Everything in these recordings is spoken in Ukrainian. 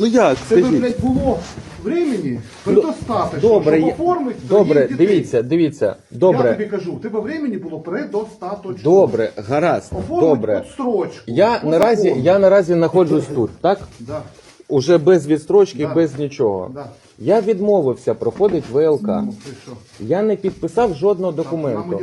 Ну як, Тебе, скажіть? блядь, було времени предостаточно, Добре, щоб я- оформити добре, твоїх дітей. дивіться, дивіться, Я тобі добре, кажу, тебе времени було предостаточно. добре, гаразд, Оформити добре. відстрочку. Я наразі, я наразі знаходжусь тут, так? Да, Уже без відстрочки, Да. без нічого. да. Я відмовився проходить ВЛК. Ну? Я не підписав жодного документу.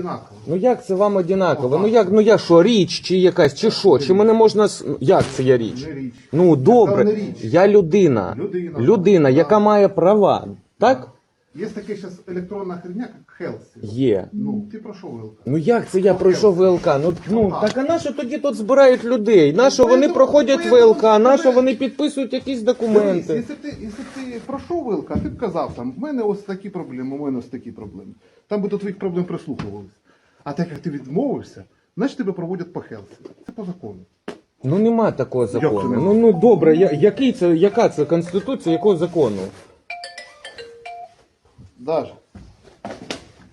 Ну як це вам одинаково? Ну як, ну я що, річ чи якась, чи що? Чи мене можна с- ну, як це я річ? Річ. Ну добре, не річ. я людина. Людина. Людина, яка має права. Так? Є таке зараз електронна херня, як Хелсі. Є. Ну, ти пройшов ВЛК. Ну як це я пройшов ВЛК? Ну, ну так а на що тоді тут збирають людей? На що вони проходять ВЛК? На що вони підписують якісь Дивись, документи? якщо ти, якщо ти пройшов ВЛК, ти б казав там, в мене ось такі проблеми, у мене ось такі проблеми. Там би до твоїх проблем прислухувалися. А так як ти відмовився, значить тебе проводять по Хелсі. Це по закону. Ну нема такого Як це закону. нема? Ну ну добре, я, який це, яка це конституція, якого закону? Даже.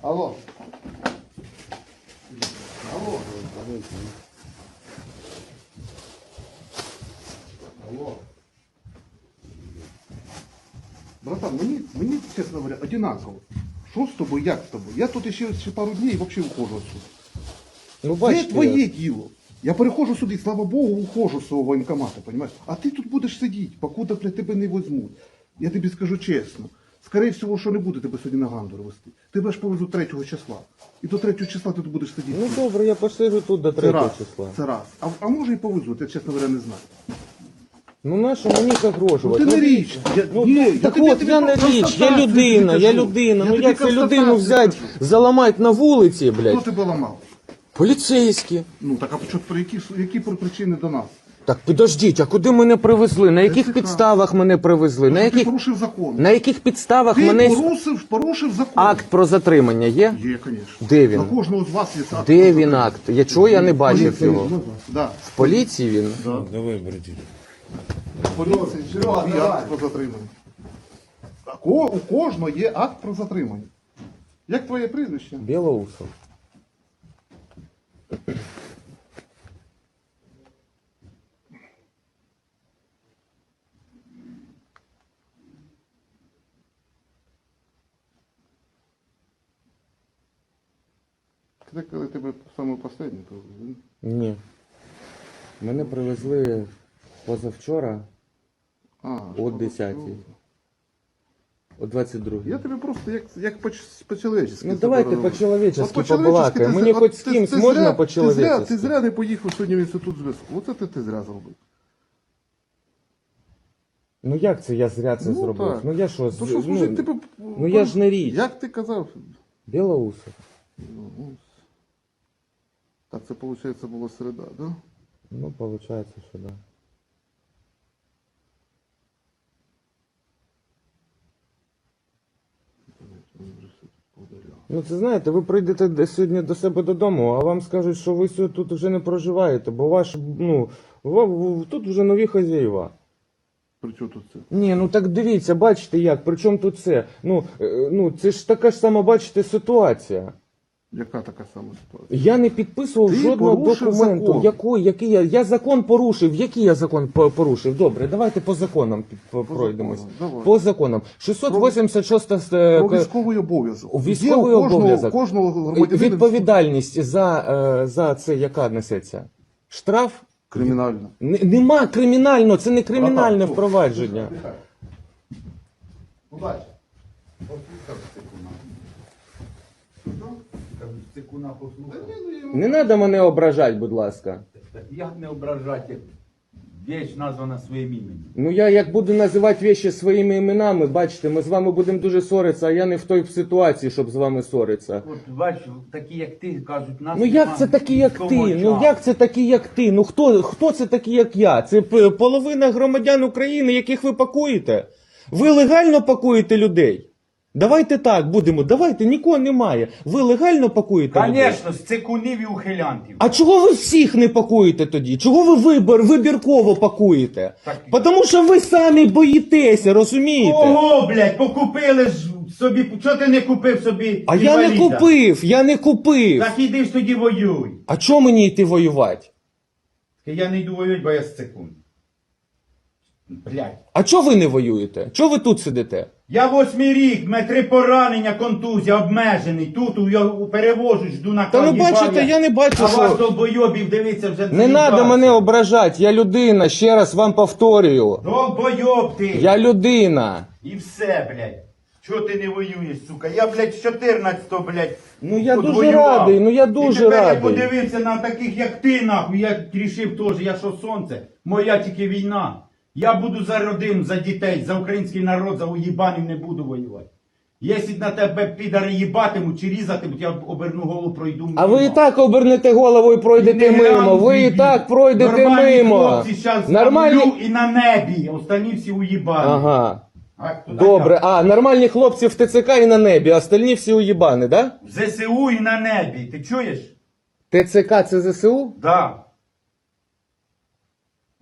Алло. Алло. Алло. Братан, мені, мені, чесно говоря, одинаково. Що з тобою, як з тобою? Я тут ще, ще пару днів і взагалі уходжу отсюда. Ну Це бачите. твоє діло. Я переходжу сюди, слава Богу, ухожу з цього воєнкомату, понимаєш? А ти тут будеш сидіти, покуда блядь, тебе не візьмуть. Я тобі скажу чесно. Скорее всього, що не буде тебе сьогодні на гандур вести. Тебе ж повезуть 3 числа. І до 3 числа ти тут будеш сидіти. Ну добре, я посижу тут до це 3 раз. числа. Це раз. А, а може і повезуть, я чесно говоря не знаю. Ну на що мені загрожувати? Ну, ти не річ. Я, Ну, ні, так тобі- от, тобі я не про- річ, я констатацію людина, тобі я кажу. людина. Я ну тобі як це людину констатацію взяти, кажу. заламати на вулиці, Хто блядь? тебе ламав? Поліцейські. Ну так а що, про які, які причини до нас? Так підождіть, а куди мене привезли? На яких цікаво. підставах мене привезли? На Ти яких, порушив закон. на яких підставах Ти мене порушив, порушив закон. акт про затримання є? Є, звісно. Де він? На кожного з вас є акт. Де він акт? Я чого я не бачив Поліція. його? Да. В поліції він? Давай, братик. Поліція. Є акт про затримання. Ко- У кожного є акт про затримання. Як твоє прізвище? Білоусов. Це коли тебе саме останнє привезли. Ні. Мене привезли позавчора А, о 10 ти? О 22 Я тебе просто як, як по- по-чоловічески. Ну давайте по-чоловічески побалакаємо. Мені хоч з ти- кимсь ти можна по-чоловічески? Ти зря, ти зря не поїхав сьогодні в інститут зв'язку. Оце ти, ти зря зробив. Ну як це я зря це Ну, зробив? так. Ну я що, з- що ну, служить ну, я ж не річ. Як ти казав? Білоусов. Ну, Так це виходить була середа, да? Ну, виходить, що да. Ну, це знаєте, ви прийдете сьогодні до себе додому, а вам скажуть, що ви сьогодні тут вже не проживаєте, бо ваш, ну, тут вже нові хазяїва. При чому тут це? Ні, ну так дивіться, бачите як, при чому тут це? Ну, е, ну це ж така ж сама, бачите, ситуація. Яка така сама ситуація? Я не підписував Ти жодного порушив документу. закон. Який, який я, я закон порушив. Який я закон по- порушив? Добре, давайте по законам по- пройдемось. законам, давай. По законам. 686 е, Про військовий обов'язок. Є військовий у кожного, обов'язок. кожного громадянина відповідальність за, е, за це яка несеться? Штраф? кримінальна. Н- Нема кримінального, це не кримінальне Братан, впровадження. Цикуна послухав. Не треба мене ображати, будь ласка. Як не ображати, як віч названа своїм іменем. Ну я як буду називати речі своїми іменами, бачите, ми з вами будемо дуже ссоритися, а я не в той ситуації, щоб з вами ссоритися. От бач, такі як ти кажуть, нас Ну як це такі, як ти? Ну як як це такі, як ти? Ну хто, хто це такі, як я? Це п- половина громадян України, яких ви пакуєте? Ви легально пакуєте людей? Давайте так будемо, давайте, нікого немає. Ви легально пакуєте людей? Звісно, з цикунів і ухилянтів. А чого ви всіх не пакуєте тоді? Чого ви вибір, вибірково пакуєте? Так- Тому що ви самі боїтеся, розумієте? Ого, блядь, покупили ж собі. Чого ти не купив собі? А я не інваліда? купив, я не купив. Так іди ж тоді воюй. А чого мені йти воювати? Я не йду воювати, бо я з цикун. Блядь. А чого ви не воюєте? Чого ви тут сидите? Я восьмий рік, мене три поранення, контузія, обмежений. Тут я перевожу, жду на Та ну бачите, я не бачу, а вас що. долбойобів, дивіться, вже Не треба мене ображати, я людина, ще раз вам повторюю. Долбойоб ти. Я людина. І все, блядь. Чого ти не воюєш, сука? Я, блядь, з 14-го, блядь. Ну, я тут дуже воював. радий, ну, я І дуже тепер радий. я подивився на таких, як ти, нахуй. Я рішив теж, я що сонце. Моя тільки війна. Я буду за родину, за дітей, за український народ, за уїбанів не буду воювати. Якщо на тебе підари їбатимуть чи різатимуть, я оберну голову, пройду А ви і так обернете голову і пройдете Не мимо. Ви і так пройдете Нормальні мимо. хлопці щас Нормальні. на і на небі. Остальні всі уїбані. Ага. А Добре, а нормальні хлопці в ТЦК і на небі, а остальні всі уїбани, да? В ЗСУ і на небі. Ти чуєш? ТЦК це ЗСУ? Да.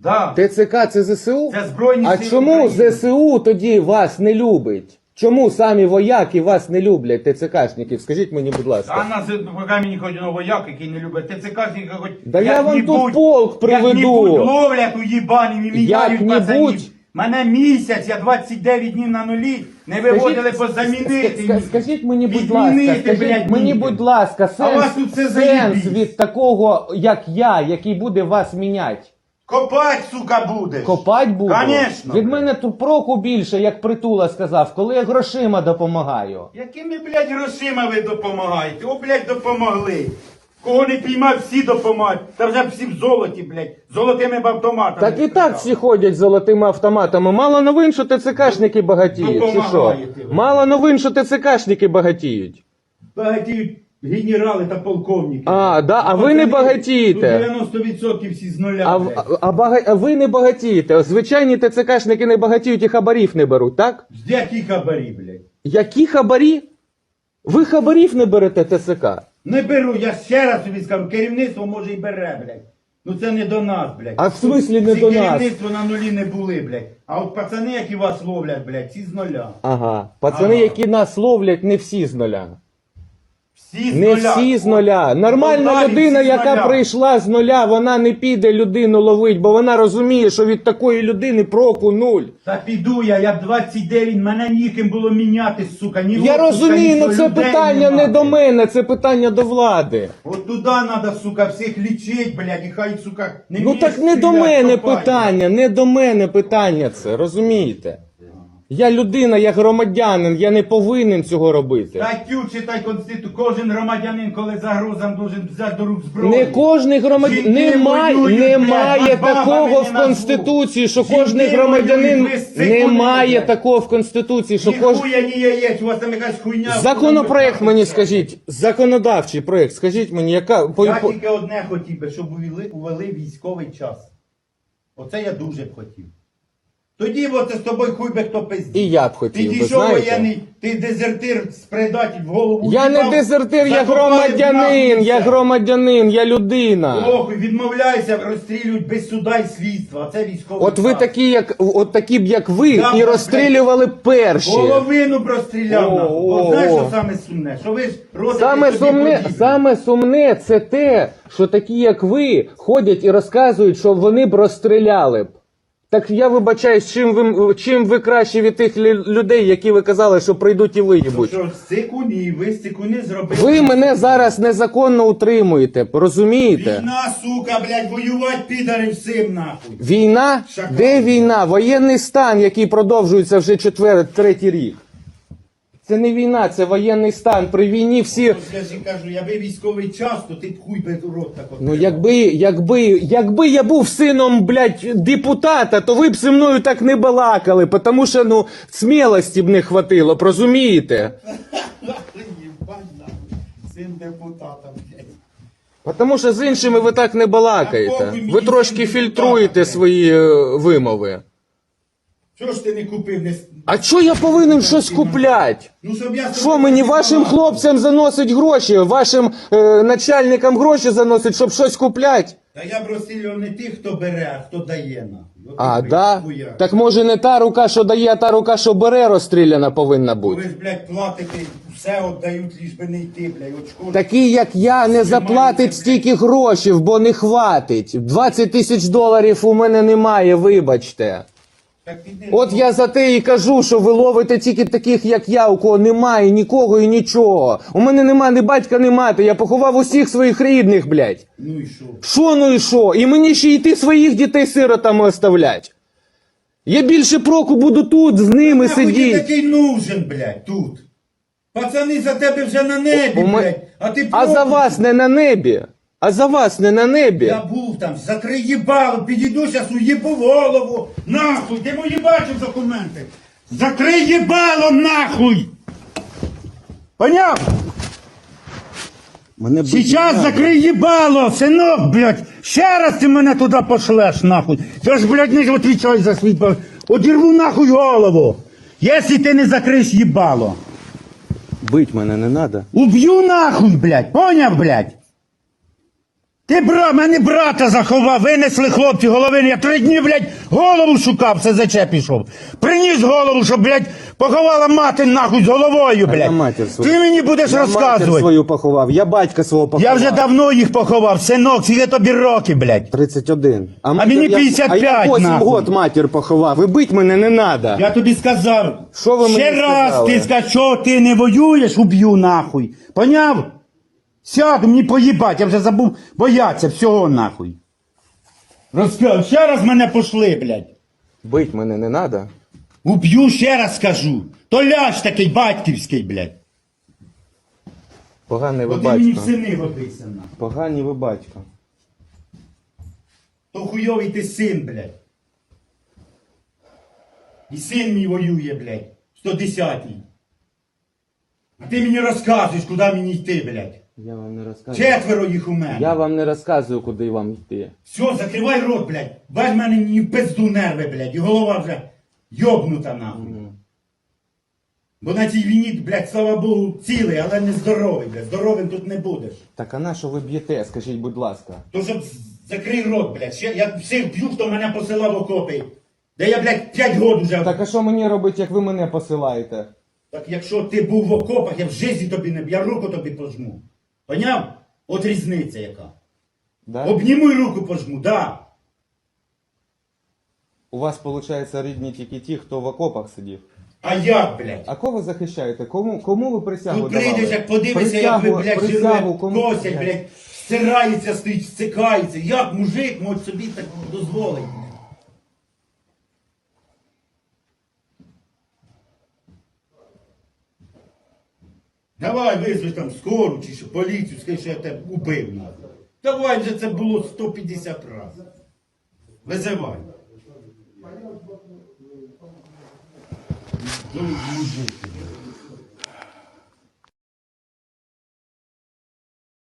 Да. ТЦК це ЗСУ? Це Збройні А Сили чому України. ЗСУ тоді вас не любить? Чому самі вояки вас не люблять, ТЦКшників? Скажіть мені, будь ласка. А нас поки мені хоч на вояк, який не любить ТЦКшники хоч. Да я вам як-небудь- тут полк приведу. як-небудь ловлять уїбані, міняють Як-небудь. пацанів. Мене місяць, я 29 днів на нулі, не виводили позамінити. ска- ска- Скажіть мені, будь ласка, Відмінити, скажіть блядь, мені, будь ласка, А у вас сенс, тут все сенс заєбісь. від такого, як я, який буде вас міняти. Копать, сука, будеш. Копать буду? Конечно, Від мене тут проку більше, як притула сказав, коли я грошима допомагаю. Якими, блядь, грошима ви допомагаєте? О, блядь, допомогли. Кого не піймав, всі допомагають. Та вже всі в золоті, блядь. Золотими б автоматами. Так і так всі ходять з золотими автоматами. Мало новин, що ТЦКшники багатіють, чи що? Допомагаєте ви. Мало новин, що ТЦКшники багатіють. Багатіють генерали та полковники. А, да? А ви не багатієте. тут 90% всі з нуля, А, блядь. а, а, бага- а ви не багатієте. Звичайні ТЦКшники не багатіють і хабарів не беруть, так? З які хабарі, блядь? Які хабарі? Ви хабарів не берете ТЦК. Не беру, я ще раз тобі скажу, керівництво може і бере, блядь. Ну це не до нас, блядь. А в смислі не Ці до нас? керівництво на нулі не були, блядь. А от пацани, які вас ловлять, блядь, ці з нуля. Ага. Пацани, Ага. які нас ловлять, не всі з нуля. Всі з Не нуля. всі з нуля. Нормальна Полтаві людина, всі з яка нуля. прийшла з нуля, вона не піде людину ловить, бо вона розуміє, що від такої людини проку нуль. Та піду я, я б 29, мене ніким було міняти, сука. Ні Я розумію, але це людей питання нема, не до мене, це питання до влади. От туди треба, сука, всіх лічить, блядь, і хай, сука, не Ну вміє так не до стріляти, мене копає. питання, не до мене питання це, розумієте? Я людина, я громадянин, я не повинен цього робити. Статтю читай Конституцію. Кожен громадянин, коли загрозам должен взяти до рук зброю. Не кожний громадянин немає, воюють, немає такого не в назву. конституції, що Жінки кожний громадянин воюють, ви немає такого в конституції, що кожен хуя, ні яєць, у вас там якась хуйня. законопроект мені скажіть, законодавчий проект, скажіть мені, яка по, Я по- тільки одне хотів би, щоб увели, увели військовий час. Оце я дуже б хотів. Тоді б оце з тобою хуй би хто пиздів. і я б хотів, ви Підійшов знаєте. воєнний, ти дезертир з предатель в голову. Я не дезертир, я громадянин, я громадянин, я людина. Охуй, відмовляйся, розстрілюють без суда і слідства. А це військовий От ви час. такі, як от такі б як ви, Да, і блядь. розстрілювали перші. Половину простріляв О, нам. о, знаєш, о. що саме сумне? Що ви ж родите Саме сумне, подібні. саме сумне це те, що такі, як ви, ходять і розказують, що вони б розстріляли б. Так я вибачаюсь, чим ви чим ви краще від тих лю- людей, які ви казали, що прийдуть і виїбуть. Що сикуні, ви сикуни зробили. Ви мене зараз незаконно утримуєте, розумієте? Війна, сука, блядь, воювати підари всім нахуй. Війна? Шакал. Де війна? Воєнний стан, який продовжується вже четвер, третій рік. Це не війна, це воєнний стан. При війні всі. Я ж і кажу, якби військовий час, то ти б хуй би рот так от. Ну, якби, якби, якби я був сином, блядь, депутата, то ви б зі мною так не балакали, тому що, ну, смілості б не хватило, розумієте? Єбать, нахуй. Син депутата, блядь. Тому що з іншими ви так не балакаєте. Ви трошки фільтруєте свої е, вимови. Чого ж ти не купив? Не... А чого я повинен щось купляти? Ну, щоб я Що мені вашим хлопцям заносить гроші, вашим е, начальникам гроші заносить, щоб щось купляти? Та я б розстрілював не тих, хто бере, а хто дає нахуй. От А, ти, да? хуя. Так може не та рука, що дає, а та рука, що бере, розстріляна повинна Ви бути. ж, блядь, платите, все віддають, ліж би не йти, блядь, очко. Такий, як я, не заплатить стільки грошей, бо не хватить. 20 тисяч доларів у мене немає, вибачте. От я за те і кажу, що ви ловите тільки таких, як я, у кого немає нікого і нічого. У мене нема ні батька, ні мати. Я поховав усіх своїх рідних, блядь. Ну і що? Що ну і що? І мені ще йти своїх дітей сиротами оставлять. Я більше проку буду тут з ними Нахуй ти такий нужен, блядь, тут. Пацани за тебе вже на небі, ме- блядь. А ти А за проти. вас не на небі. А за вас не на небі. Я був там, закрий їбало, підійду зараз уїбу голову. Нахуй, ти мої бачив документи. Закрий їбало, нахуй. Поняв? Мене Сейчас закрий їбало, синок, блядь. Ще раз ти мене туди пошлеш, нахуй. Я ж, блядь, не відповідаю за свій... ба- Одірву нахуй голову. Якщо ти не закриєш їбало. Бить мене не треба. Уб'ю нахуй, блядь, поняв, блядь? Ти бра, мене брата заховав, винесли хлопці головини. Я три дні, блядь, голову шукав, все заче пішов. Приніс голову, щоб, блядь, поховала мати нахуй з головою, я блядь. матір свою. Ти мені будеш Я матір розказувати. свою поховав, я батька свого поховав. Я вже давно їх поховав, синок, скільки тобі років, блядь. 31. А, мені матір я- 55 А я 8 нахуй. год матір поховав. І бить мене не треба. Я тобі сказав. Що ви Ще мені раз сказали? ти скажеш, що ти не воюєш, уб'ю нахуй. Поняв? Сяду, мені поїбать, я вже забув бояться всього нахуй. Розказав, ще раз мене пошли, блядь. Бить мене не треба. Уб'ю, ще раз скажу. То ляж такий батьківський, блядь. Поганий ви От ти мені в батько. сини годися, нахуй. Поганий ви батько. То хуйовий ти син, блядь. І син мій воює, блядь. 110-й. А ти мені розказуєш, куди мені йти, блядь. Я вам не розказую. Четверо їх у мене. Я вам не розказую, куди вам йти. Все, закривай рот, блядь. Бач в мене ні пизду нерви, блядь, і голова вже йобнута нахуй. Бо на цій війні, блядь, слава Богу, цілий, але не здоровий, блядь. Здоровим тут не будеш. Так а на що ви б'єте, скажіть, будь ласка. То щоб з- закрий рот, блядь. Ще, я всіх б'ю, хто мене посилав окопи. Де я, блядь, 5 років вже. Так а що мені робити, як ви мене посилаєте? Так якщо ти був в окопах, я в житті тобі не б- я руку тобі пожму. Поняв? От різниця яка. Да? Обніму і руку пожму, да. У вас, виходить, рідні тільки ті, хто в окопах сидів. А як, блядь? А кого ви захищаєте? Кому, кому ви присягу Тут давали? прийдеш, як подивишся, як ви, Присягу- блядь, присягу живе, кому- косять, блядь, стирається, стоїть, стикається. Як мужик може собі так дозволити? Давай визви там скору чи що, поліцію, скажи, що я тебе убив нас. Давай вже це було 150 разів. Визивай. Ну.